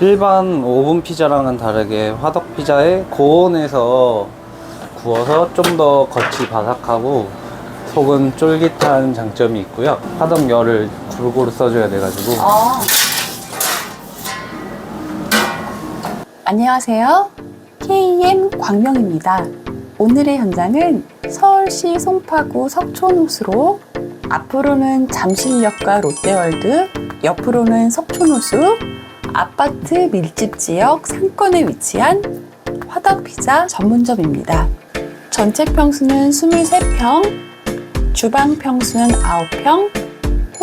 일반 오븐 피자랑은 다르게 화덕 피자에 고온에서 구워서 좀 더 겉이 바삭하고 속은 쫄깃한 장점이 있고요. 화덕 열을 골고루 써줘야 돼가지고 아. 안녕하세요. KM 광명입니다. 오늘의 현장은 서울시 송파구 석촌호수로 앞으로는 잠실역과 롯데월드, 옆으로는 석촌호수, 아파트 밀집 지역 상권에 위치한 화덕피자 전문점입니다. 전체 평수는 23평, 주방 평수는 9평,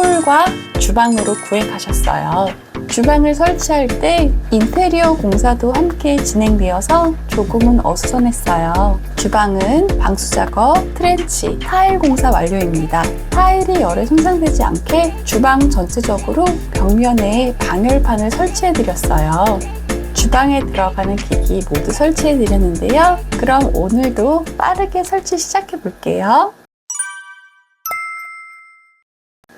홀과 주방으로 구획하셨어요. 주방을 설치할 때 인테리어 공사도 함께 진행되어서 조금은 어수선했어요. 주방은 방수 작업, 트렌치, 타일 공사 완료입니다. 타일이 열에 손상되지 않게 주방 전체적으로 벽면에 방열판을 설치해 드렸어요. 주방에 들어가는 기기 모두 설치해 드렸는데요. 그럼 오늘도 빠르게 설치 시작해 볼게요.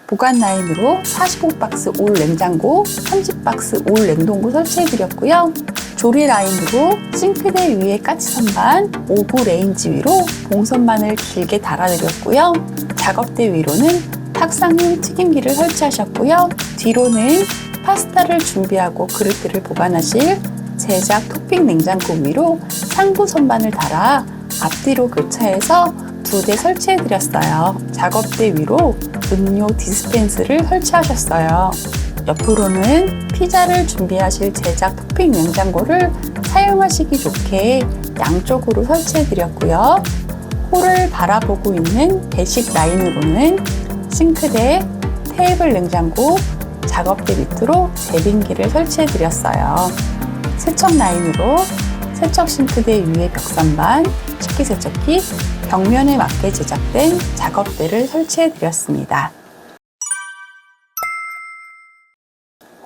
보관 라인으로 45박스 올 냉장고, 30박스 올 냉동고 설치해 드렸고요. 조리 라인으로 싱크대 위에 까치 선반, 오브 레인지 위로 봉선반을 길게 달아드렸고요. 작업대 위로는 탁상용 튀김기를 설치하셨고요. 뒤로는 파스타를 준비하고 그릇들을 보관하실 제작 토핑 냉장고 위로 상부 선반을 달아 앞뒤로 교차해서 두 대 설치해 드렸어요. 작업대 위로 음료 디스펜스를 설치하셨어요. 옆으로는 피자를 준비하실 제작 토핑 냉장고를 사용하시기 좋게 양쪽으로 설치해 드렸고요. 홀을 바라보고 있는 배식 라인으로는 싱크대, 테이블 냉장고, 작업대 밑으로 제빙기를 설치해 드렸어요. 세척 라인으로 세척 싱크대 위에 벽선반, 식기 세척기, 벽면에 맞게 제작된 작업대를 설치해 드렸습니다.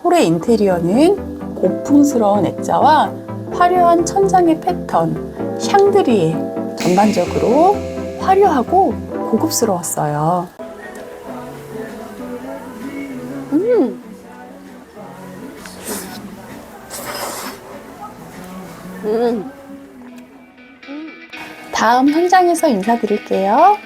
홀의 인테리어는 고풍스러운 액자와 화려한 천장의 패턴, 샹드리에 전반적으로 화려하고 고급스러웠어요. 음. 다음 현장에서 인사드릴게요.